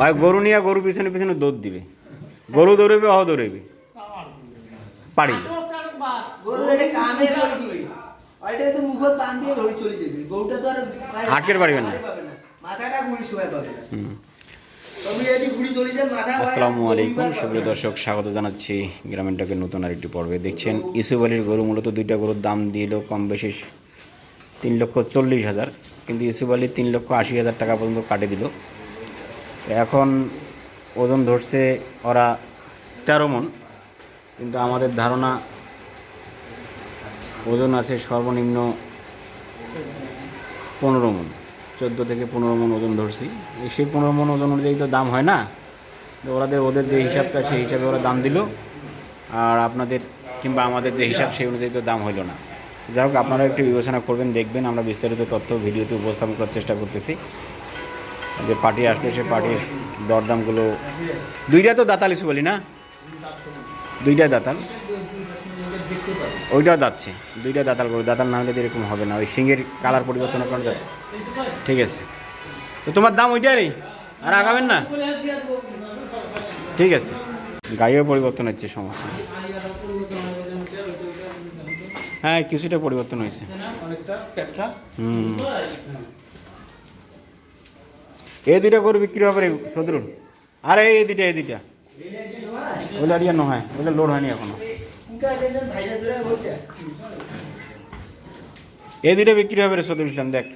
ওই গরু নিয়ে গরু পিছনে পিছনে দৌড় দিবে। গরু দৌড়বে অহ দৌড়বে। পারি আর হাঁটতে পারবে না। আসসালামু আলাইকুম সুপ্রিয় দর্শক স্বাগত জানাচ্ছি গ্রামীণ টকের নতুন আরেকটি পর্বে। দেখছেন ইসুফ আলীর গরু মূলত দুইটা গরুর দাম দিল কম বেশি তিন লক্ষ চল্লিশ হাজার কিন্তু ইসুফ আলী তিন লক্ষ আশি হাজার টাকা পর্যন্ত কাটে দিল। এখন ওজন ধরছে ওরা তেরো মন, কিন্তু আমাদের ধারণা ওজন আছে সর্বনিম্ন পনেরো মন, চোদ্দ থেকে পনেরো মন ওজন ধরছি। সেই পনেরো মন ওজন অনুযায়ী তো দাম হয় না। ওরাদের, ওদের যে হিসাবটা, সেই হিসাবে ওরা দাম দিল। আর আপনাদের কিংবা আমাদের যে হিসাব, সেই অনুযায়ী তো দাম হইল না। যাই হোক আপনারা একটু বিবেচনা করবেন, দেখবেন। আমরা বিস্তারিত তথ্য ভিডিওতে উপস্থাপন করার চেষ্টা করতেছি। যে পার্টি আসলো সে পার্টির দরদামগুলো দুইটা তো দাতাল ইস্যু বলি না? দুইটা দাতাল। ওইটাও যাচ্ছে দুইটা দাতাল করো। দাতাল না হলে তো এরকম হবে না। ওই সিংয়ের কালার পরিবর্তনের কারণে যাচ্ছে। ঠিক আছে। তো তোমার দাম ওইটারই? আর আগাবেন না? ঠিক আছে। গায়েও পরিবর্তন হচ্ছে সমস্যা। হ্যাঁ কিছুটা পরিবর্তন হয়েছে। হুম। এই দুইটা গরু বিক্রি হবে রে সদরুল আরে এই দুইটা এই দুইটা। ওইটা ইয়ে নয় ওইটা লোড হয়নি এখনও। এই দুইটা বিক্রি হবে রে সদরুল ইসলাম, দেখ।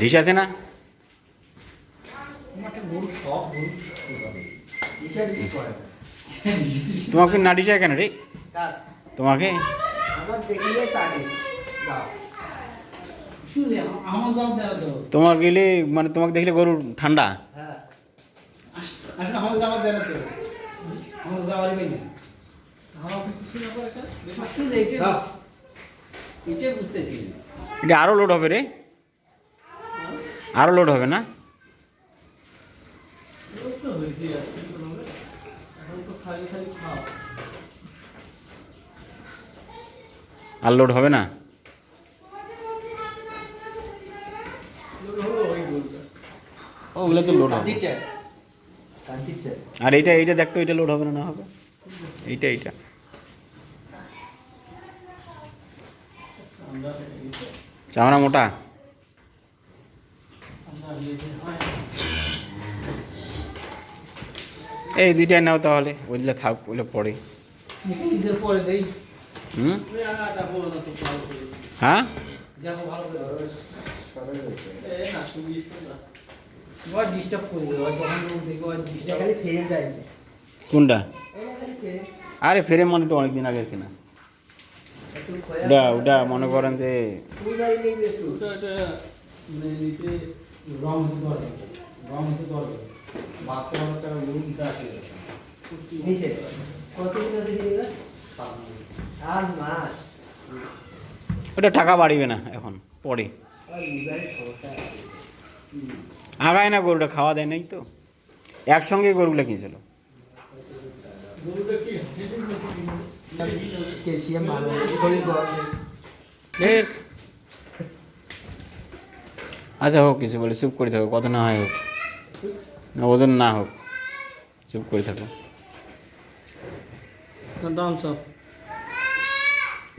ঢিস আছে না? তোমাকে না ঢিসায় কেন রে? তোমাকে? আমার দেখিলে সাড়ে দাও শুনে আমার দাম দেওয়া তো তোমার গেলে মানে তোমাকে দেখলে গরু ঠান্ডা? এটা আরও লোড হবে রে। আরও লোড হবে না? আর আর লোড হবে না লোক হলো ওই গরুটা ওগুলো তো লোড হবে। আর এইটা এইটা দেখতো এটা লোড হবে না না হবে? এইটা এইটা। চামড়া মোটা? এই দুইটাই নাও তাহলে ওইগুলো থাক ওইগুলো পড়ে হুম? হ্যাঁ? করে যখন দেখবে ডিস্টার্ব খালি ফেরে কোনটা? আরে ফেরে মানে তো অনেকদিন আগের কিনা। ওটা ওটা মনে করেন যে ওটা টাকা বাড়িবে না এখন পরে। সমস্যা। আগায় না গরুটা খাওয়া দেয় নাই তো। একসঙ্গে গরুগুলো কিনছিল। আচ্ছা হোক কিছু বলে চুপ করে থাকো কত না হয় হোক। ওজন না হোক চুপ করে থাকো। দাম সব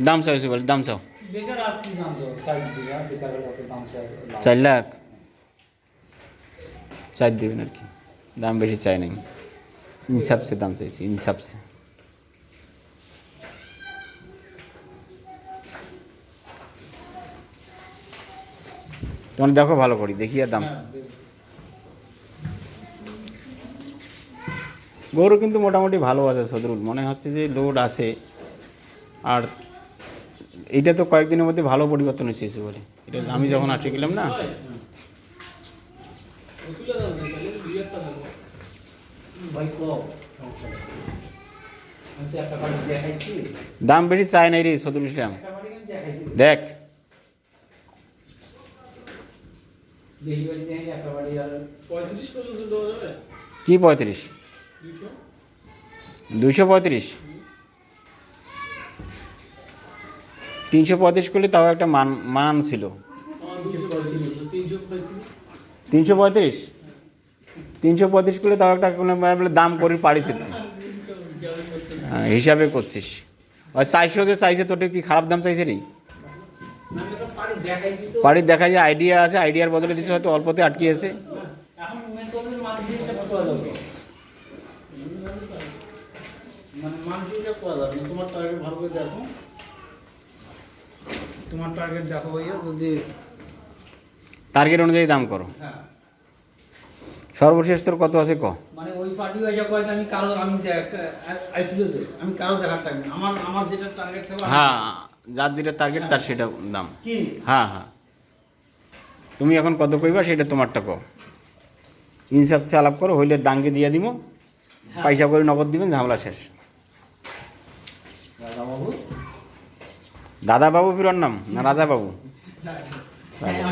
দাম চাও কিছু বলে দাম চাও। বেকার আর কি দাম সব সাইড দিয়ে আর বেকার কত দাম সব চার লাখ চার দেবেন আর কি। দাম বেশি চাই নাই। ইনসাফসে দাম চাইছি ইনসাফ সে তোমার দেখো ভালো করি, দেখি আর দাম। গরু কিন্তু মোটামুটি ভালো আছে সদরুল। মনে হচ্ছে যে লোড আছে। আর এইটা তো কয়েকদিনের মধ্যে ভালো পরিবর্তন এসে বলে। এটা আমি যখন আসে গেলাম না ভাই কম আমি তো একটা বাড়ি দেখাইছি দাম বেশি চাই নাই রে সদরুল ইসলাম দেখ। কি পঁয়ত্রিশ? দুশো দুইশো পঁয়ত্রিশ? তিনশো পঁয়ত্রিশ করলে তাও একটা মান মান ছিল। তিনশো পঁয়ত্রিশ। তিনশো পঁয়ত্রিশ করে তাও একটা কোনো মানে দাম করি পারিস হিসাবে করছিস। আর চাইশো যে চাইছে তোটা কি খারাপ দাম চাইছে রে বাড়ির দেখা যায় আইডিয়া আছে আইডিয়ার বদলে দিচ্ছে হয়তো অল্পতে আটকে আছে মেন তোমার টার্গেট দেখো ভাইয়া, যদি টার্গেট অনুযায়ী দাম করো। হ্যাঁ সর্বশেষ তোর কত আছে ক? মানে ওই পার্টি এসে কয়েছে আমি কারও আমি আইসিল আমি কারও দেখার টাইম আমার আমার যেটা টার্গেট থাকবে হ্যাঁ যার যেটা টার্গেট তার সেটা দাম। কি? হ্যাঁ হ্যাঁ। তুমি এখন কত কইবা সেটা তোমারটা কো। ইনসাফ সে আলাপ করো হইলে দাঙ্গে দিয়ে দিব পয়সা করে নগদ দিবেন ঝামেলা শেষ। দাদা বাবু দাদা বাবু ফিরর নাম না রাজা বাবু দেখা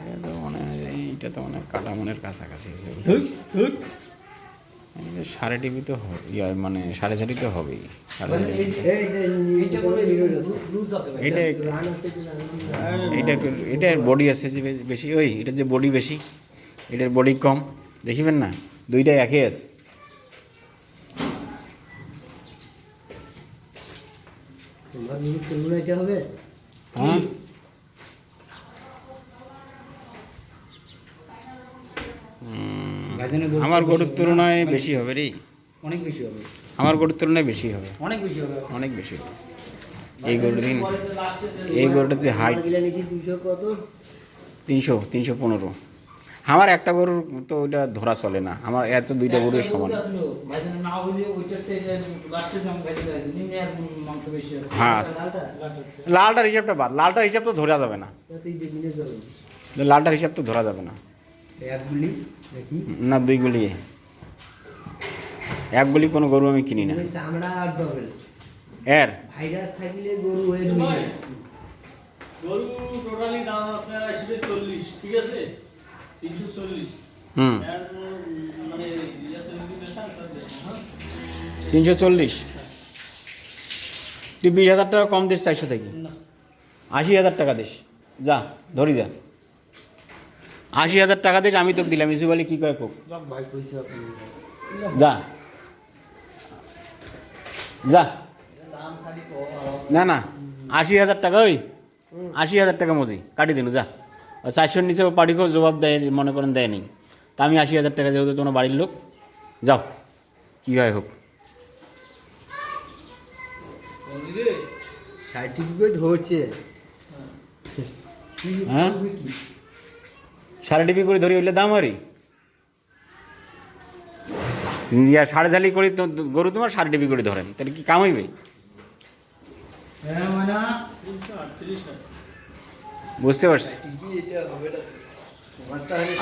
এটা তো মানে এইটা তো মানে কাটা মনের কাছাকাছি সাড়ে টিভি তো হবে ইয়া, মানে সাড়ে চারি তো হবেই। এইটা একটু- এটার বডি আছে যে বেশি। ওই এটার যে বডি বেশি এটার বডি কম। দেখিবেন না? দুইটাই একই আছে। হবে। হ্যাঁ। আমার গরুর তুলনায় বেশি হবে রে। অনেক বেশি হবে। আমার গরুর তুলনায় বেশি হবে। অনেক বেশি হবে। অনেক বেশি হবে। এই গরুর এই গরুটার যে হাইট দুশো কত? তিনশো তিনশো পনেরো। আমার একটা গরুর তো ওইটা ধরা চলে না। আমার এত দুইটা গরুর সমান। হ্যাঁ। আছে। লালটার হিসাবটা বাদ। লালটার হিসাব তো ধরা যাবে না। লালটার হিসাব তো ধরা যাবে না। না দুই গুলি। এক গুলি কোনো গরু আমি কিনি না। এর? ভাইরাস থাকলে গরু হয়ে গরু টোটালি দাম আপনার আসবে চল্লিশ ঠিক আছে? তিনশো চল্লিশ। মানে হ্যাঁ? তিনশো চল্লিশ। তুই বিশ হাজার টাকা কম দিস চারশো থেকে। আশি হাজার টাকা দিস। যা ধরি যা। আশি হাজার টাকা দিস আমি তোকে দিলাম। ইসু বলে কী কয় কোক যা। যা। না না। আশি হাজার টাকা ওই। আশি হাজার টাকা মজি কাটি দিন যা। চারশোর নিচে পাড়িকেও জবাব দেয় মনে করেন দেয়নি। তা আমি আশি হাজার টাকা যেহেতু তোমার বাড়ির লোক যাও। কী হয় হোক। সার্টিফিকেট হচ্ছে হ্যাঁ? সাড়ে টিপি করে ধরি হইলে দাম হারি? ইয়া সাড়ে ঝালি করে তো গরু তোমার সাড়ে টিপি করে ধরেন তাহলে কি কাম হইবে? হ্যাঁ মানে তিনশো আটত্রিশ টাকা বুঝতে পারছি।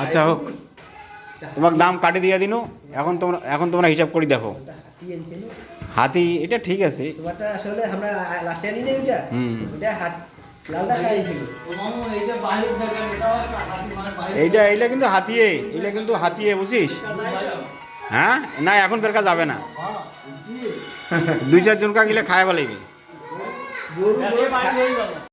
আচ্ছা হোক। তোমার দাম কাটি দিয়ে দিন। এখন তোমরা এখন তোমরা হিসাব করে দেখো। হাতি এটা ঠিক আছে। আসলে আমরা লাস্টে ওটা হাত এইটা এইটা কিন্তু হাতিয়ে। এইটা কিন্তু হাতিয়ে বুঝিস? হ্যাঁ? না এখন বেরকা যাবে না। দুই চারজনকা গেলে খায় বলে